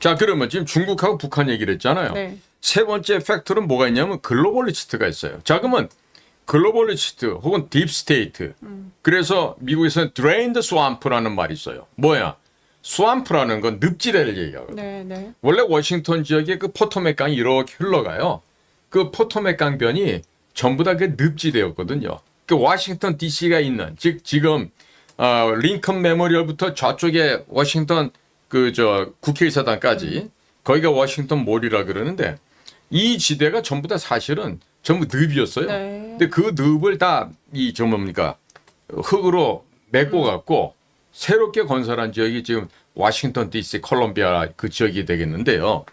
자, 그러면 지금 중국하고 북한 얘기를 했잖아요. 네. 세 번째 팩tor은 뭐가 있냐면 글로벌리스트가 있어요. 자, 그러면 글로벌리스트 혹은 딥스테이트. 그래서 미국에서는 the swamp라는 말이 있어요. 뭐야? swamp라는 건 늪지대를 얘기하거든요. 네, 네. 원래 워싱턴 지역에 그 포토맥 강이 이렇게 흘러가요. 그 포토맥 강변이 전부 다 그 늪지대였거든요. 그 워싱턴 DC가 있는 즉 지금 어, 링컨 메모리얼부터 저쪽에 워싱턴 그 저 국회의사당까지 거기가 워싱턴 몰이라 그러는데 이 지대가 전부 다 사실은 전부 늪이었어요. 네. 근데 그 늪을 다 이 저 뭡니까 흙으로 메꿔 갖고 새롭게 건설한 지역이 지금 워싱턴 DC 콜롬비아 그 지역이 되겠는데요.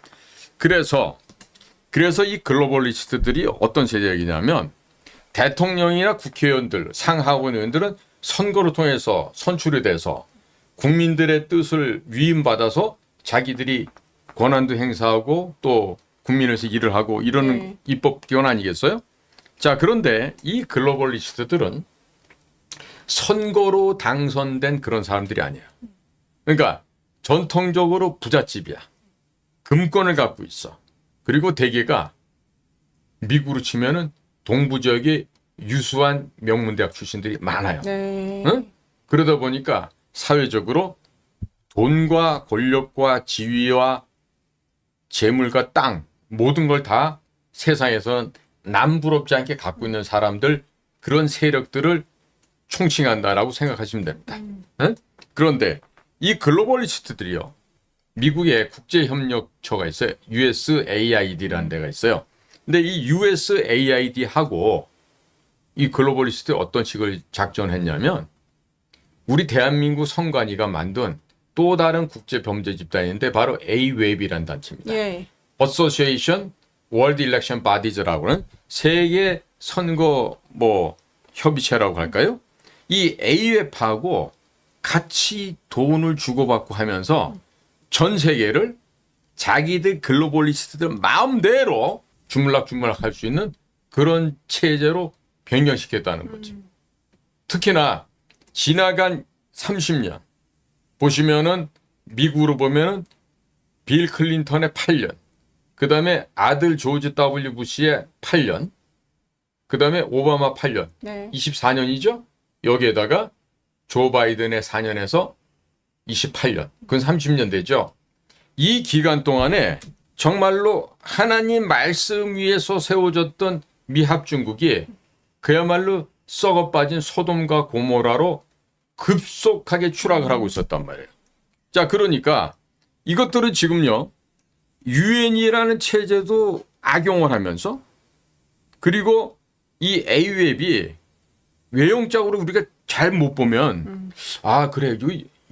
그래서 그래서 이 글로벌리스트들이 어떤 세력이냐면 대통령이나 국회의원들, 상하원 의원들은 선거를 통해서 선출이 돼서 국민들의 뜻을 위임받아서 자기들이 권한도 행사하고 또 국민에서 일을 하고 이러는 네. 입법기관 아니겠어요? 자, 그런데 이 글로벌리스트들은 선거로 당선된 그런 사람들이 아니야. 그러니까 전통적으로 부잣집이야. 금권을 갖고 있어. 그리고 대개가 미국으로 치면은 동부 지역의 유수한 명문대학 출신들이 많아요. 네. 응? 그러다 보니까 사회적으로 돈과 권력과 지위와 재물과 땅 모든 걸 다 세상에선 남부럽지 않게 갖고 있는 사람들 그런 세력들을 총칭한다라고 생각하시면 됩니다. 응? 그런데 이 글로벌리스트들이요. 미국의 국제협력처가 있어요. USAID라는 데가 있어요. 근데 이 USAID하고 이 글로벌리스트 어떤 식을 작전했냐면 우리 대한민국 선관위가 만든 또 다른 국제 범죄 집단인데 바로 AWEB이라는 단체입니다. 예. Association World Election Bodies라고는 세계 선거 뭐 협의체라고 할까요? 이 AWEB하고 같이 돈을 주고받고 하면서 전 세계를 자기들 글로벌리스트들 마음대로 주물락주물락 할 수 있는 그런 체제로 변경시켰다는 거지. 특히나 지나간 30년 보시면은 미국으로 보면은 빌 클린턴의 8년, 그 다음에 아들 조지 W 부시의 8년, 그 다음에 오바마 8년, 네. 24년이죠? 여기에다가 조 바이든의 4년에서 28년, 그건 30년 되죠? 이 기간 동안에 정말로 하나님 말씀 위에서 세워졌던 미합 중국이 그야말로 썩어 빠진 소돔과 고모라로 급속하게 추락을 하고 있었단 말이에요. 자, 그러니까 이것들은 지금요, 유엔이라는 체제도 악용을 하면서 그리고 이 A웹이 외형적으로 우리가 잘 못 보면 아, 그래.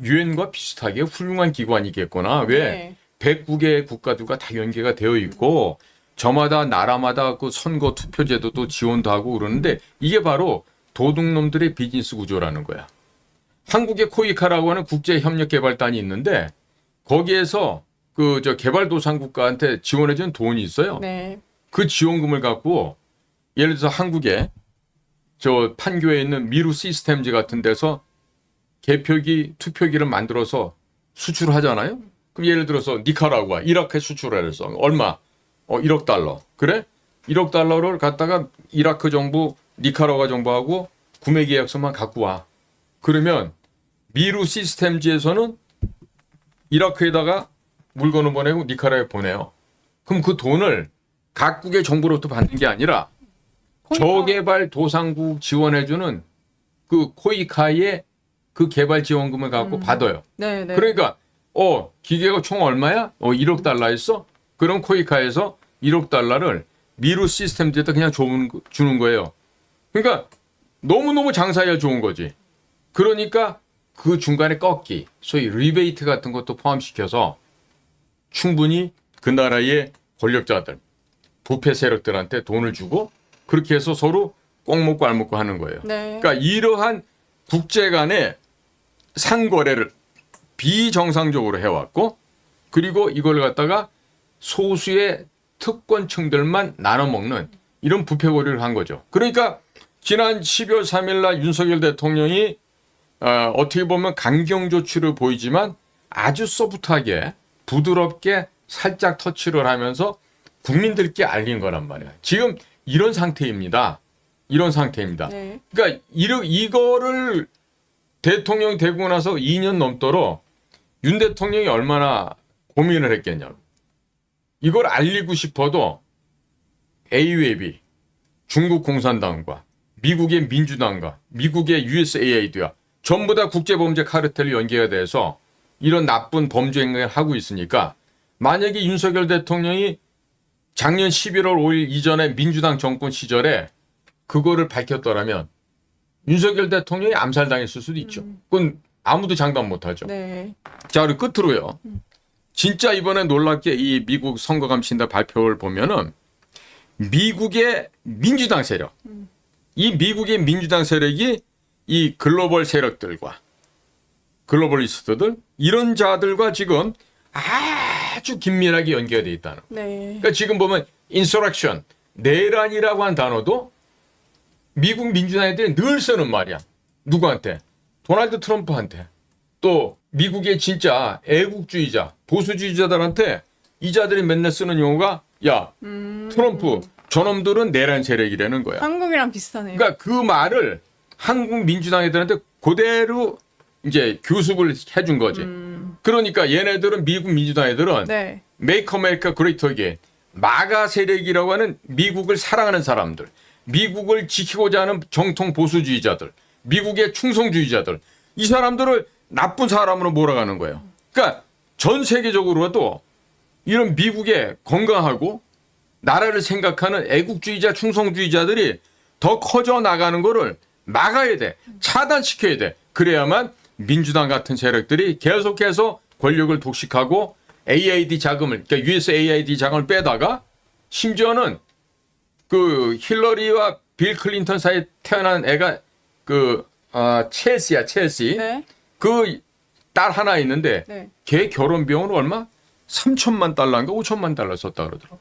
유엔과 비슷하게 훌륭한 기관이겠구나. 왜? 네. 109개 국가들과 다 연계가 되어 있고 저마다 나라마다 그 선거 투표 제도도 지원도 하고 그러는데 이게 바로 도둑놈들의 비즈니스 구조라는 거야. 한국의 코이카라고 하는 국제 협력 개발단이 있는데 거기에서 그 저 개발도상국가한테 지원해 준 돈이 있어요. 네. 그 지원금을 갖고 예를 들어서 한국에 저 판교에 있는 미루 시스템즈 같은 데서 개표기, 투표기를 만들어서 수출하잖아요. 그럼 예를 들어서 니카라구아, 이라크에 수출을 해서 얼마? 어, 1억 달러. 그래? 1억 달러를 갖다가 이라크 정부, 니카라구아 정부하고 구매 계약서만 갖고 와. 그러면 미루 시스템즈에서는 이라크에다가 물건을 보내고 니카라에 보내요. 그럼 그 돈을 각국의 정부로부터 받는 게 아니라 저개발 도상국 지원해주는 그 코이카의 그 개발 지원금을 갖고 받아요. 네, 네. 그러니까 어 기계가 총 얼마야? 어 1억 달러 있어? 그럼 코이카에서 1억 달러를 미루 시스템즈에다 그냥 주는, 주는 거예요. 그러니까 너무너무 장사해야 좋은 거지. 그러니까 그 중간에 꺾기, 소위 리베이트 같은 것도 포함시켜서 충분히 그 나라의 권력자들, 부패 세력들한테 돈을 주고 그렇게 해서 서로 꼭 먹고 알 먹고 하는 거예요. 네. 그러니까 이러한 국제 간의 상거래를 비정상적으로 해왔고 그리고 이걸 갖다가 소수의 특권층들만 나눠 먹는 이런 부패 고리를 한 거죠. 그러니까 지난 12월 3일 날 윤석열 대통령이 어, 어떻게 보면 강경 조치를 보이지만 아주 소프트하게 부드럽게 살짝 터치를 하면서 국민들께 알린 거란 말이야. 지금 이런 상태입니다. 이런 상태입니다. 네. 그러니까 이러, 이거를 대통령 되고 나서 2년 넘도록 윤 대통령이 얼마나 고민을 했겠냐고. 이걸 알리고 싶어도 AUAB, 중국 공산당과 미국의 민주당과 미국의 USAID와 전부 다 국제범죄 카르텔로 연계가 돼서 이런 나쁜 범죄 행위를 하고 있으니까 만약에 윤석열 대통령이 작년 11월 5일 이전에 민주당 정권 시절에 그거를 밝혔더라면 윤석열 대통령이 암살당했을 수도 있죠. 그건 아무도 장담 못하죠. 네. 자, 그리고 끝으로요. 진짜 이번에 놀랍게 이 미국 선거감신다 발표를 보면은 미국의 민주당 세력, 이 미국의 민주당 세력이 이 글로벌 세력들과 글로벌리스트들 이런 자들과 지금 아주 긴밀하게 연계가 돼 있다는. 네. 그러니까 지금 보면 인서렉션, 내란이라고 한 단어도 미국 민주당 애들이 늘 쓰는 말이야. 누구한테? 도널드 트럼프한테. 또 미국의 진짜 애국주의자, 보수주의자들한테 이 자들이 맨날 쓰는 용어가 야, 트럼프 저놈들은 내란 세력이라는 거야. 한국이랑 비슷하네요. 그러니까 그 말을 한국 민주당 애들한테 그대로 이제 교습을 해준 거지. 그러니까 얘네들은 미국 민주당 애들은 네. Make America Great Again. 마가 세력이라고 하는 미국을 사랑하는 사람들, 미국을 지키고자 하는 정통 보수주의자들, 미국의 충성주의자들, 이 사람들을 나쁜 사람으로 몰아가는 거예요. 그러니까 전 세계적으로도 이런 미국의 건강하고 나라를 생각하는 애국주의자, 충성주의자들이 더 커져 나가는 거를 막아야 돼. 차단시켜야 돼. 그래야만 민주당 같은 세력들이 계속해서 권력을 독식하고 AID 자금을, 그러니까 USAID 자금을 빼다가 심지어는 그 힐러리와 빌 클린턴 사이에 태어난 애가 그, 아, 첼시야, 첼시. 네. 그 딸 하나 있는데 네. 걔 결혼 비용은 얼마? 3천만 달러인가 5천만 달러 썼다 그러더라고.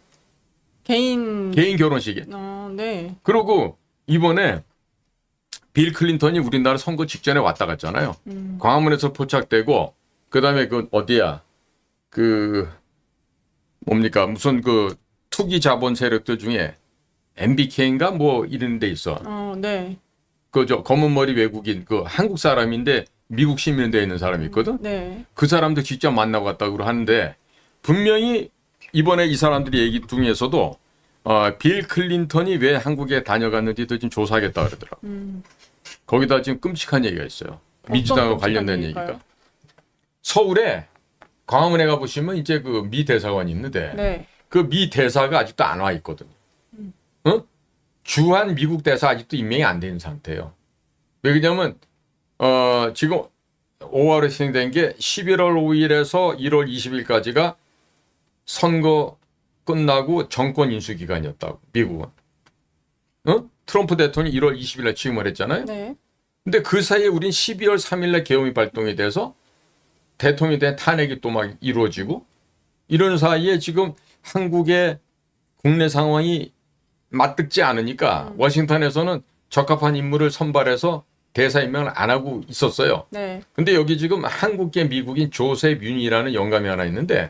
개인. 개인 결혼식에. 어, 네. 그러고 이번에 빌 클린턴이 우리나라 선거 직전에 왔다 갔잖아요. 음. 광화문에서 포착되고 그다음에 그 어디야? 그 뭡니까? 무슨 그 투기 자본 세력들 중에 MBK인가 뭐 이런 데 있어. 어, 네. 그 저 검은 머리 외국인 그 한국 사람인데 미국 시민되어 있는 사람이 있거든. 네. 그 사람도 직접 만나고 갔다고 하는데 분명히 이번에 이 사람들이 얘기 중에서도 어, 빌 클린턴이 왜 한국에 다녀갔는지도 지금 조사하겠다 그러더라고. 음. 거기다 지금 끔찍한 얘기가 있어요. 민주당과 관련된 얘기가. 서울에 광화문에 가 보시면 이제 그 미 대사관이 있는데 네. 그미 대사가 아직도 안 와 있거든요. 어? 주한 미국 대사 아직도 임명이 안 되는 상태예요. 왜냐면 어, 지금 5월에 시행된 게 11월 5일에서 1월 20일까지가 선거 끝나고 정권 인수 기간이었다고 미국은. 어? 트럼프 대통령이 1월 20일에 취임을 했잖아요. 네. 근데 그 사이에 우린 12월 3일날 계엄이 발동이 돼서 대통령에 대한 탄핵이 또 막 이루어지고 이런 사이에 지금 한국의 국내 상황이 맞듣지 않으니까 워싱턴에서는 적합한 인물을 선발해서 대사 임명을 안 하고 있었어요. 네. 근데 여기 지금 한국계 미국인 조셉 윤이라는 영감이 하나 있는데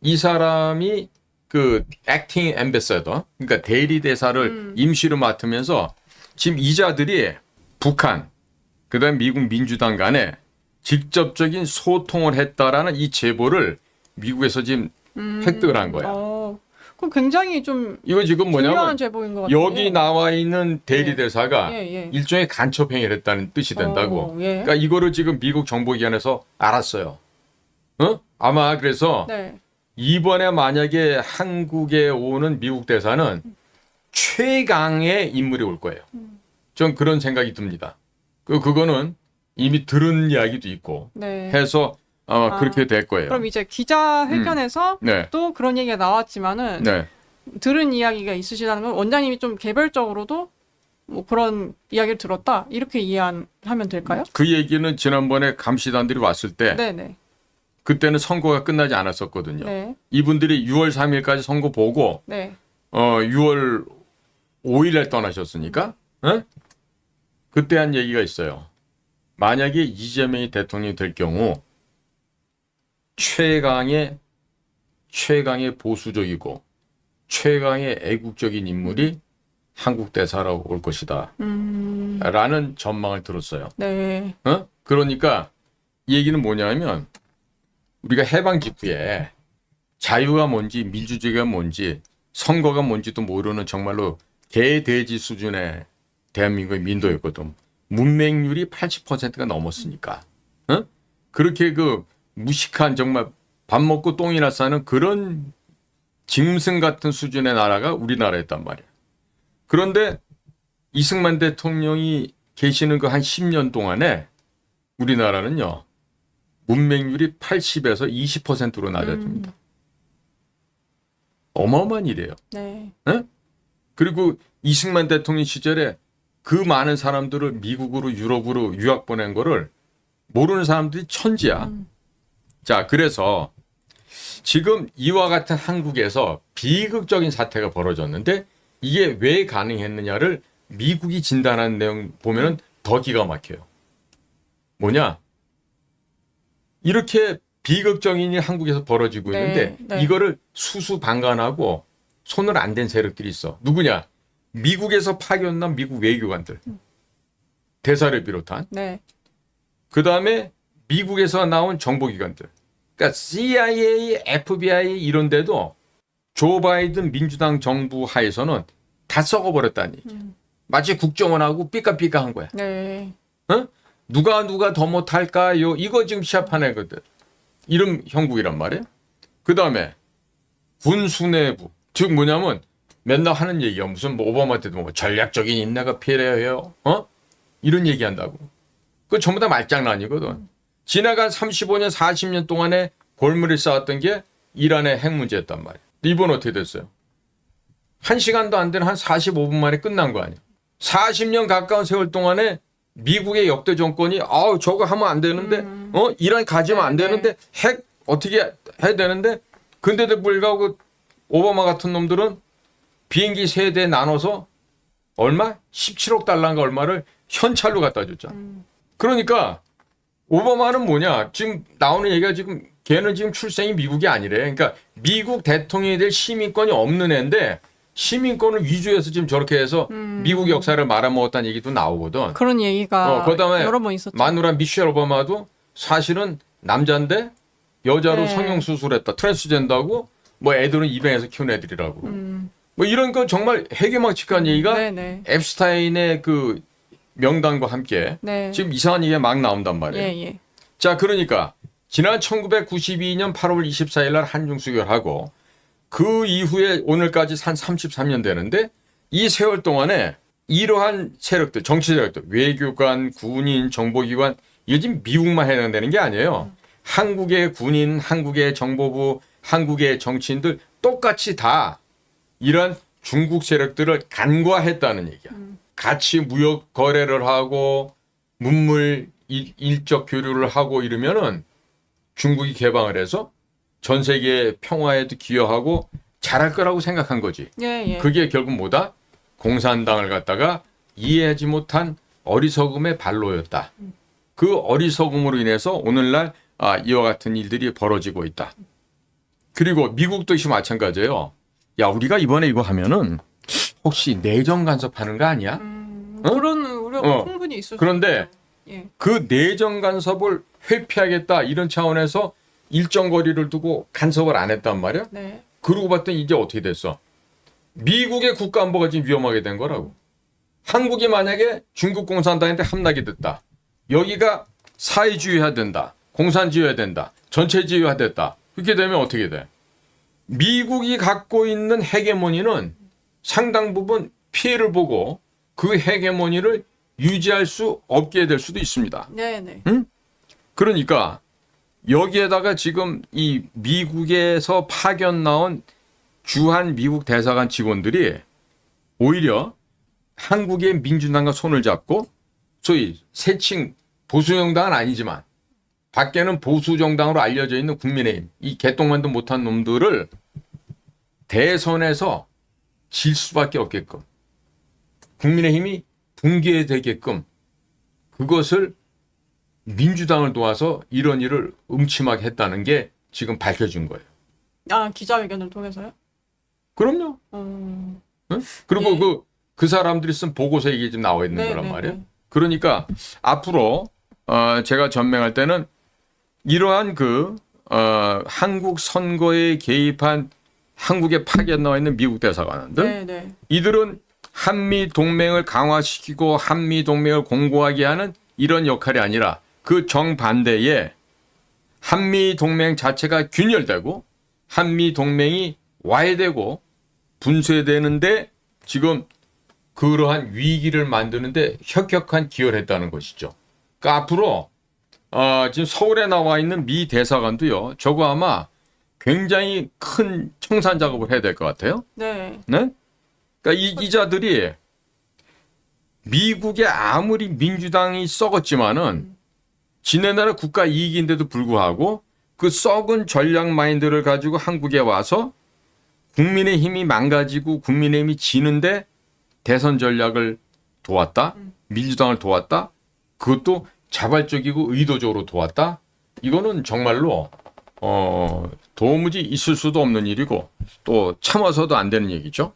이 사람이 그 액팅 엠베서더 그러니까 대리 대사를 음. 임시로 맡으면서 지금 이자들이 북한 그다음 미국 민주당 간에 직접적인 소통을 했다라는 이 제보를 미국에서 지금 음. 획득을 한 거야. 어. 그럼 굉장히 좀 이거 지금 뭐냐면 중요한 제보인 것 같아요. 여기 나와 있는 대리 예. 대사가 예, 예. 일종의 간첩 행위를 했다는 뜻이 된다고. 어, 예. 그러니까 이거를 지금 미국 정보기관에서 알았어요. 어? 아마 그래서 네. 이번에 만약에 한국에 오는 미국 대사는 최강의 인물이 올 거예요. 전 그런 생각이 듭니다. 그 그거는 이미 들은 이야기도 있고 네. 해서 아마 아, 그렇게 될 거예요. 그럼 이제 기자 회견에서 네, 또 그런 얘기가 나왔지만은 네, 들은 이야기가 있으시다는 건 원장님이 좀 개별적으로도 뭐 그런 이야기를 들었다 이렇게 이해하면 될까요? 그 얘기는 지난번에 감시단들이 왔을 때 네네. 그때는 선거가 끝나지 않았었거든요. 네. 이분들이 6월 3일까지 선거 보고 네. 어 6월 5일에 떠나셨으니까 어? 그때 한 얘기가 있어요. 만약에 이재명이 대통령이 될 경우 최강의 최강의 보수적이고 최강의 애국적인 인물이 한국 대사로 올 것이다. 음, 라는 전망을 들었어요. 네. 어? 그러니까 이 얘기는 뭐냐면 우리가 해방 직후에 자유가 뭔지 민주주의가 뭔지 선거가 뭔지도 모르는 정말로 개돼지 수준의 대한민국의 민도였거든. 문맹률이 80%가 넘었으니까. 어? 그렇게 그 무식한 정말 밥 먹고 똥이나 싸는 그런 짐승 같은 수준의 나라가 우리나라였단 말이야. 그런데 이승만 대통령이 계시는 그 한 10년 동안에 우리나라는요. 문맹률이 80에서 20%로 낮아집니다. 어마어마한 일이에요. 네. 그리고 이승만 대통령 시절에 그 많은 사람들을 미국으로 유럽으로 유학 보낸 거를 모르는 사람들이 천지야. 음. 자, 그래서 지금 이와 같은 한국에서 비극적인 사태가 벌어졌는데 이게 왜 가능했느냐를 미국이 진단한 내용 보면은 더 기가 막혀요. 뭐냐? 이렇게 비극적인 일이 한국에서 벌어지고 네, 있는데 네. 이거를 수수방관하고 손을 안 댄 세력들이 있어. 누구냐? 미국에서 파견난 미국 외교관들. 대사를 비롯한. 네. 그 다음에 미국에서 나온 정보기관들. 그러니까 CIA, FBI 이런 데도 조 바이든 민주당 정부 하에서는 다 썩어버렸다는 얘기. 음. 마치 국정원하고 삐까삐까한 거야. 네. 어? 누가 누가 더 못할까요? 이거 지금 시합한 애거든. 이런 형국이란 말이에요. 그 다음에 군 수뇌부. 즉 뭐냐면 맨날 하는 얘기가 무슨 뭐 오바마 때도 뭐 전략적인 인내가 필요해요. 어? 이런 얘기한다고. 그 전부 다 말장난이거든. 지나간 35년, 40년 동안에 골물이 쌓았던 게 이란의 핵 문제였단 말이야. 이번 어떻게 됐어요? 한 시간도 안 되는 한 45분 만에 끝난 거 아니야. 40년 가까운 세월 동안에 미국의 역대 정권이 아우 저거 하면 안 되는데 어 이란 가지면 안 네, 되는데 핵 어떻게 해야 되는데 근데도 불구하고 오바마 같은 놈들은 비행기 세 대 나눠서 얼마 17억 달러인가 얼마를 현찰로 갖다 줬잖아. 그러니까 오바마는 뭐냐 지금 나오는 얘기가 지금 걔는 지금 출생이 미국이 아니래. 그러니까 미국 대통령이 될 시민권이 없는 애인데 시민권을 위조해서 지금 저렇게 해서 미국 역사를 말아먹었다는 얘기도 나오거든. 그런 얘기가 어, 그다음에 여러 번 있었죠. 마누라 미셸 오바마도 사실은 남자인데 여자로 네. 성형 수술했다. 트랜스젠더하고 뭐 애들은 입양해서 키운 애들이라고. 음. 뭐 이런 건 정말 해괴망측한 얘기가 네 네. 앱스타인의 그 명단과 함께 네. 지금 이상한 얘기가 막 나온단 말이에요. 예, 예. 자, 그러니까 지난 1992년 8월 24일 날 한중 수결하고 그 이후에 오늘까지 한 33년 되는데 이 세월 동안에 이러한 세력들, 정치 세력들, 외교관, 군인, 정보기관 지금 미국만 해당되는 게 아니에요. 한국의 군인, 한국의 정보부, 한국의 정치인들 똑같이 다 이런 중국 세력들을 간과했다는 얘기야. 같이 무역 거래를 하고 문물 일, 일적 교류를 하고 이러면은 중국이 개방을 해서 전 세계 평화에도 기여하고 잘할 거라고 생각한 거지. 예, 예. 그게 결국 뭐다? 공산당을 갖다가 이해하지 못한 어리석음의 발로였다. 그 어리석음으로 인해서 오늘날 아, 이와 같은 일들이 벌어지고 있다. 그리고 미국도 역시 마찬가지예요. 야, 우리가 이번에 이거 하면은 혹시 내정 간섭하는 거 아니야? 음, 어? 그런 우려가 어. 충분히 있을 수 그런데 있죠. 예. 그 내정 간섭을 회피하겠다 이런 차원에서 일정 거리를 두고 간섭을 안 했단 말이야. 네. 그러고 봤더니 이제 어떻게 됐어? 미국의 국가 안보가 지금 위험하게 된 거라고. 한국이 만약에 중국 공산당한테 함락이 됐다. 여기가 사회주의화 된다. 공산주의화 된다. 전체주의화 됐다. 그렇게 되면 어떻게 돼? 미국이 갖고 있는 헤게모니는 상당 부분 피해를 보고 그 헤게모니를 유지할 수 없게 될 수도 있습니다. 네, 네. 그러니까 여기에다가 지금 이 미국에서 파견 나온 주한 미국 대사관 직원들이 오히려 한국의 민주당과 손을 잡고 소위 세칭 보수 정당은 아니지만 밖에는 보수 정당으로 알려져 있는 국민의힘 이 개똥만도 못한 놈들을 대선에서 질 수밖에 없게끔 국민의힘이 붕괴되게끔 그것을 민주당을 도와서 이런 일을 음침하게 했다는 게 지금 밝혀진 거예요. 아 기자회견을 통해서요? 그럼요. 음, 응? 그리고 예. 그, 그 사람들이 쓴 보고서에 이게 지금 나와 있는 네, 거란 네, 말이에요. 네. 그러니까 앞으로 어, 제가 전명할 때는 이러한 그 어, 한국 선거에 개입한 한국에 파견 나와 있는 미국 대사관들 네, 네. 이들은 한미 동맹을 강화시키고 한미 동맹을 공고하게 하는 이런 역할이 아니라 그 정반대에 한미 동맹 자체가 균열되고 한미 동맹이 와해되고 분쇄되는데 지금 그러한 위기를 만드는데 혁혁한 기여를 했다는 것이죠. 그러니까 앞으로 어, 지금 서울에 나와 있는 미 대사관도요. 저거 아마 굉장히 큰 청산 작업을 해야 될 것 같아요. 네. 네? 그러니까 이 기자들이 미국에 아무리 민주당이 썩었지만은 지네 나라 국가 이익인데도 불구하고 그 썩은 전략 마인드를 가지고 한국에 와서 국민의 힘이 망가지고 국민의 힘이 지는데 대선 전략을 도왔다. 민주당을 도왔다. 그것도 자발적이고 의도적으로 도왔다. 이거는 정말로 어 도무지 있을 수도 없는 일이고 또 참아서도 안 되는 얘기죠.